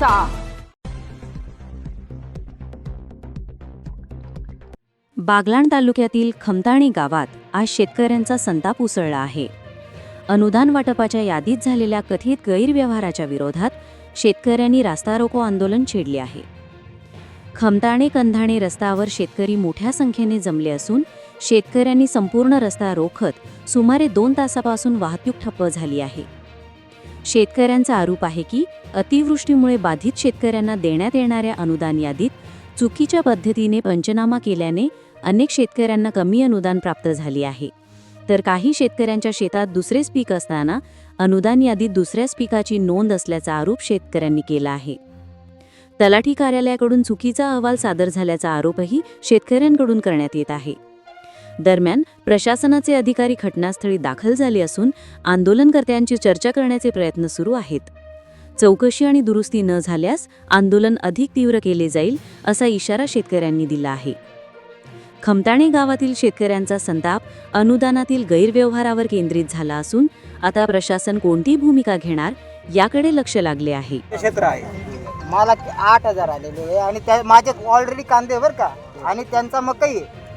करायचा बागलाण तालुक्यातील खमताणी गावात आज शेतकऱ्यांचा संताप उसळला आहे. अनुदान वाटपाच्या यादीत झालेल्या कथित गैरव्यवहाराच्या विरोधात शेतकऱ्यांनी रास्ता रोको आंदोलन छेडले आहे. खमताणे कंधाणे रस्त्यावर शेतकरी मोठ्या संख्येने जमले असून शेतकऱ्यांनी संपूर्ण रस्ता रोखत सुमारे दोन तासापासून वाहतूक ठप्प झाली आहे. शेतकऱ्यांचा आरोप आहे की अतिवृष्टीमुळे बाधित शेतकऱ्यांना देण्यात येणाऱ्या अनुदान यादीत चुकीच्या पद्धतीने पंचनामा केल्याने अनेक शेतकऱ्यांना कमी अनुदान प्राप्त झाले आहे. तर काही शेतकऱ्यांच्या शेतात दुसरेच पीक असताना अनुदान यादीत दुसऱ्याच पिकाची नोंद असल्याचा आरोप शेतकऱ्यांनी केला आहे. तलाठी कार्यालयाकडून चुकीचा अहवाल सादर झाल्याचा आरोपही शेतकऱ्यांकडून करण्यात येत आहे. दरम्यान प्रशासनाचे अधिकारी घटनास्थळी दाखल झाले असून आंदोलनकर्त्यांची चर्चा करण्याचे प्रयत्न सुरू आहेत. चौकशी आणि दुरुस्ती न झाल्यास आंदोलन अधिक तीव्र केले जाईल असा इशारा शेतकऱ्यांनी दिला आहे. खमताणे गावातील शेतकऱ्यांचा संताप अनुदानातील गैरव्यवहारावर केंद्रित झाला असून आता प्रशासन कोणती भूमिका घेणार याकडे लक्ष लागले आहे. क्षेत्र आहे. मला आठ हजार आलेले आणि त्या माझे ऑलरेडी कांदे बरं का? आणि त्यांचा मकई आहे.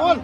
বল